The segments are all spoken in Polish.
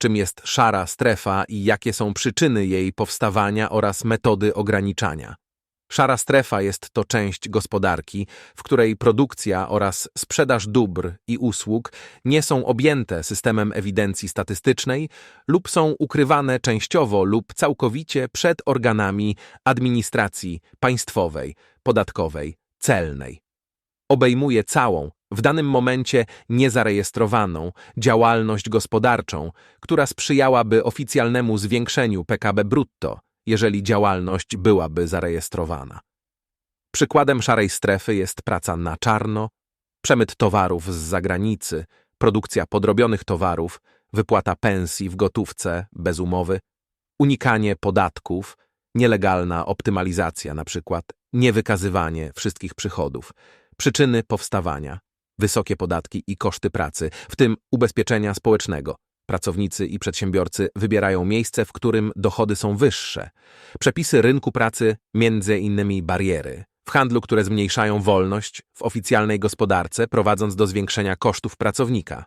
czym jest szara strefa i jakie są przyczyny jej powstawania oraz metody ograniczania. Szara strefa jest to część gospodarki, w której produkcja oraz sprzedaż dóbr i usług nie są objęte systemem ewidencji statystycznej lub są ukrywane częściowo lub całkowicie przed organami administracji państwowej, podatkowej, celnej. Obejmuje całą, w danym momencie niezarejestrowaną działalność gospodarczą, która sprzyjałaby oficjalnemu zwiększeniu PKB brutto, jeżeli działalność byłaby zarejestrowana. Przykładem szarej strefy jest praca na czarno, przemyt towarów z zagranicy, produkcja podrobionych towarów, wypłata pensji w gotówce bez umowy, unikanie podatków, nielegalna optymalizacja, na przykład niewykazywanie wszystkich przychodów, przyczyny powstawania, wysokie podatki i koszty pracy, w tym ubezpieczenia społecznego. Pracownicy i przedsiębiorcy wybierają miejsce, w którym dochody są wyższe. Przepisy rynku pracy, między innymi bariery. W handlu, które zmniejszają wolność, w oficjalnej gospodarce, prowadząc do zwiększenia kosztów pracownika.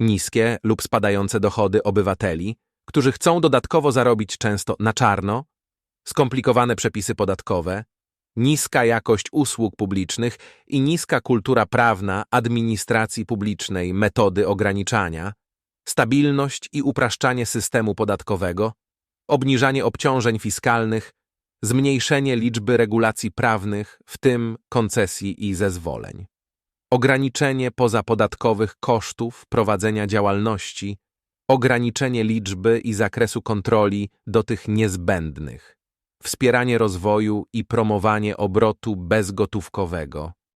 Niskie lub spadające dochody obywateli, którzy chcą dodatkowo zarobić często na czarno, skomplikowane przepisy podatkowe, niska jakość usług publicznych i niska kultura prawna administracji publicznej metody ograniczania, stabilność i upraszczanie systemu podatkowego, obniżanie obciążeń fiskalnych, zmniejszenie liczby regulacji prawnych, w tym koncesji i zezwoleń, ograniczenie pozapodatkowych kosztów prowadzenia działalności, ograniczenie liczby i zakresu kontroli do tych niezbędnych, wspieranie rozwoju i promowanie obrotu bezgotówkowego,